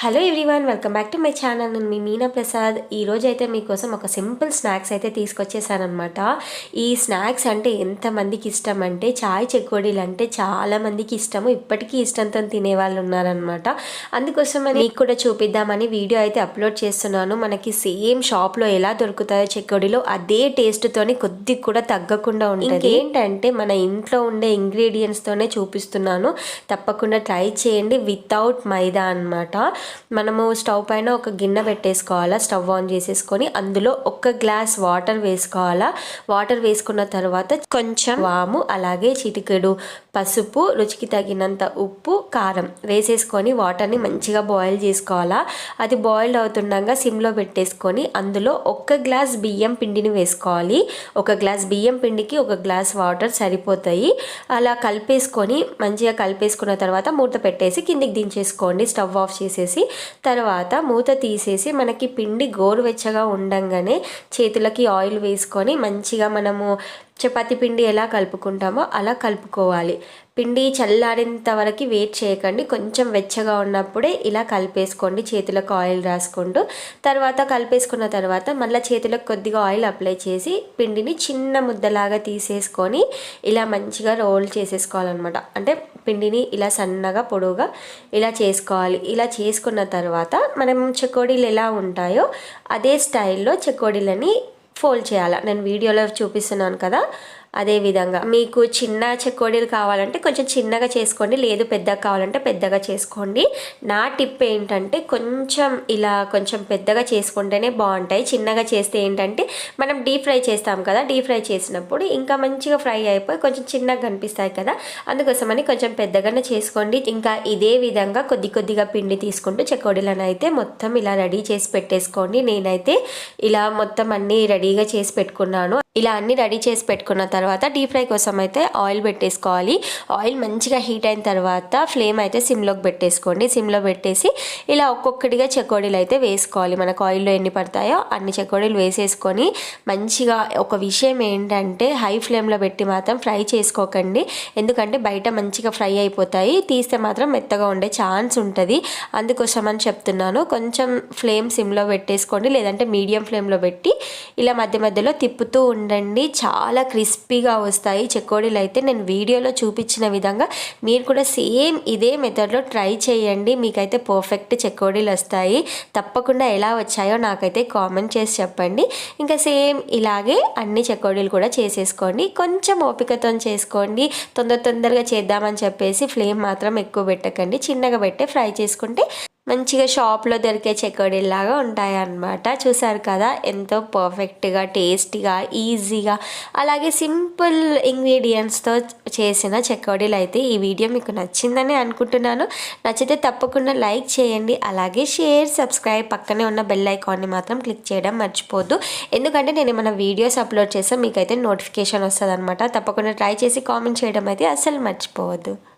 Hello everyone welcome back to my channel నేను మీ మీనా ప్రసాద్. ఈరోజు అయితే మీకోసం ఒక సింపుల్ స్నాక్స్ అయితే తీసుకొచ్చేసానమాట ఈ స్నాక్స్ అంటే ఎంతమందికి ఇష్టం అంటే చాయ్ చెక్కోడీలు అంటే చాలామందికి ఇష్టము. ఇప్పటికీ ఇష్టంతో తినేవాళ్ళు ఉన్నారనమాట అందుకోసం మీకు కూడా చూపిద్దామని వీడియో అయితే అప్లోడ్ చేస్తున్నాను. మనకి సేమ్ షాప్లో ఎలా దొరుకుతాయో చెకోడీలో అదే టేస్ట్తోని కొద్దిగా కూడా తగ్గకుండా ఉంటుంది. ఏంటంటే మన ఇంట్లో ఉండే ఇంగ్రీడియంట్స్తోనే చూపిస్తున్నాను. తప్పకుండా ట్రై చేయండి. వితౌట్ మైదా అనమాట మనము స్టవ్ పైన ఒక గిన్నె పెట్టేసుకోవాలా స్టవ్ ఆన్ చేసేసుకొని అందులో ఒక గ్లాస్ వాటర్ వేసుకోవాలా. వాటర్ వేసుకున్న తర్వాత కొంచెం వాము అలాగే చిటికెడు పసుపు రుచికి తగినంత ఉప్పు కారం వేసేసుకొని వాటర్ని మంచిగా బాయిల్ చేసుకోవాలా. అది బాయిల్డ్ అవుతుండగా సిమ్లో పెట్టేసుకొని అందులో ఒక గ్లాస్ బియ్యం పిండిని వేసుకోవాలి. ఒక గ్లాస్ బియ్యం పిండికి ఒక గ్లాస్ వాటర్ సరిపోతాయి. అలా కలిపేసుకొని మంచిగా కలిపేసుకున్న తర్వాత మూత పెట్టేసి కిందికి దించేసుకోండి. స్టవ్ ఆఫ్ చేసేసి చేసేసి తర్వాత మూత తీసేసి మనకి పిండి గోరువెచ్చగా ఉండంగానే చేతులకి ఆయిల్ వేసుకొని మంచిగా మనము చపాతి పిండి ఎలా కలుపుకుంటామో అలా కలుపుకోవాలి. పిండి చల్లారేంత వరకు వెయిట్ చేయకండి. కొంచెం వెచ్చగా ఉన్నప్పుడే ఇలా కలిపేసుకోండి. చేతులకు ఆయిల్ రాసుకుంటూ తర్వాత కలిపేసుకున్న తర్వాత మళ్ళీ చేతులకు కొద్దిగా ఆయిల్ అప్లై చేసి పిండిని చిన్న ముద్దలాగా తీసేసుకొని ఇలా మంచిగా రోల్ చేసేసుకోవాలన్నమాట. అంటే పిండిని ఇలా సన్నగా పొడవుగా ఇలా చేసుకోవాలి. ఇలా చేసుకున్న తర్వాత మనం చెకోడీలు ఎలా ఉంటాయో అదే స్టైల్లో చెకోడీలని ఫోల్డ్ చేయాలి? నేను వీడియోలో చూపిస్తున్నాను కదా. అదేవిధంగా మీకు చిన్న చెకోడీలు కావాలంటే కొంచెం చిన్నగా చేసుకోండి లేదు పెద్దగా కావాలంటే పెద్దగా చేసుకోండి. నా టిప్ ఏంటంటే కొంచెం ఇలా కొంచెం పెద్దగా చేసుకుంటేనే బాగుంటాయి. చిన్నగా చేస్తే ఏంటంటే మనం డీప్ ఫ్రై చేస్తాం కదా డీప్ ఫ్రై చేసినప్పుడు ఇంకా మంచిగా ఫ్రై అయిపోయి కొంచెం చిన్నగా కనిపిస్తాయి కదా అందుకోసమని కొంచెం పెద్దగానే చేసుకోండి. ఇంకా ఇదే విధంగా కొద్ది కొద్దిగా పిండి తీసుకుంటూ చెకోడీలను అయితే మొత్తం ఇలా రెడీ చేసి పెట్టేసుకోండి. నేనైతే ఇలా మొత్తం అన్నీ రెడీగా చేసి పెట్టుకున్నాను. ఇలా అన్ని రెడీ చేసి పెట్టుకున్న తర్వాత డీప్ ఫ్రై కోసం అయితే ఆయిల్ పెట్టేసుకోవాలి. ఆయిల్ మంచిగా హీట్ అయిన తర్వాత ఫ్లేమ్ అయితే సిమ్లోకి పెట్టేసుకోండి. సిమ్లో పెట్టేసి ఇలా ఒక్కొక్కటిగా చెకోడీలు అయితే వేసుకోవాలి. మనకు ఆయిల్లో ఎన్ని పడతాయో అన్ని చెకోడీలు వేసేసుకొని మంచిగా ఒక విషయం ఏంటంటే హై ఫ్లేమ్లో పెట్టి మాత్రం ఫ్రై చేసుకోకండి. ఎందుకంటే బయట మంచిగా ఫ్రై అయిపోతాయి. తీస్తే మాత్రం మెత్తగా ఉండే ఛాన్స్ ఉంటుంది. అందుకోసం అని చెప్తున్నాను. కొంచెం ఫ్లేమ్ సిమ్లో పెట్టేసుకోండి. లేదంటే మీడియం ఫ్లేమ్లో పెట్టి ఇలా మధ్య మధ్యలో తిప్పుతూ ఉండండి. చాలా క్రిస్పీగా వస్తాయి చెకోడీలు అయితే. నేను వీడియోలో చూపించిన విధంగా మీరు కూడా సేమ్ ఇదే మెథడ్లో ట్రై చేయండి. మీకైతే పర్ఫెక్ట్ చెకోడీలు వస్తాయి. తప్పకుండా ఎలా వచ్చాయో నాకైతే కామెంట్ చేసి చెప్పండి. ఇంకా సేమ్ ఇలాగే అన్ని చెకోడీలు కూడా చేసేసుకోండి. కొంచెం ఓపికతో చేసుకోండి. తొందర తొందరగా చేద్దామని చెప్పేసి ఫ్లేమ్ మాత్రం ఎక్కువ పెట్టకండి. చిన్నగా పెట్టే ఫ్రై చేసుకుంటే మంచిగా షాప్లో దొరికే చెకోడీలాగా ఉంటాయన్నమాట. చూసారు కదా? ఎంతో పర్ఫెక్ట్గా టేస్టీగా ఈజీగా అలాగే సింపుల్ ఇంగ్రీడియంట్స్తో చేసిన చెకోడీలు అయితే ఈ వీడియో మీకు నచ్చిందని అనుకుంటున్నాను. నచ్చితే తప్పకుండా లైక్ చేయండి అలాగే షేర్ సబ్స్క్రైబ్ పక్కనే ఉన్న బెల్ ఐకాన్ని మాత్రం క్లిక్ చేయడం మర్చిపోద్దు. ఎందుకంటే నేను ఏమైనా వీడియోస్ అప్లోడ్ చేస్తే మీకైతే నోటిఫికేషన్ వస్తుంది అనమాట తప్పకుండా ట్రై చేసి కామెంట్ చేయడం అయితే అస్సలు మర్చిపోవద్దు.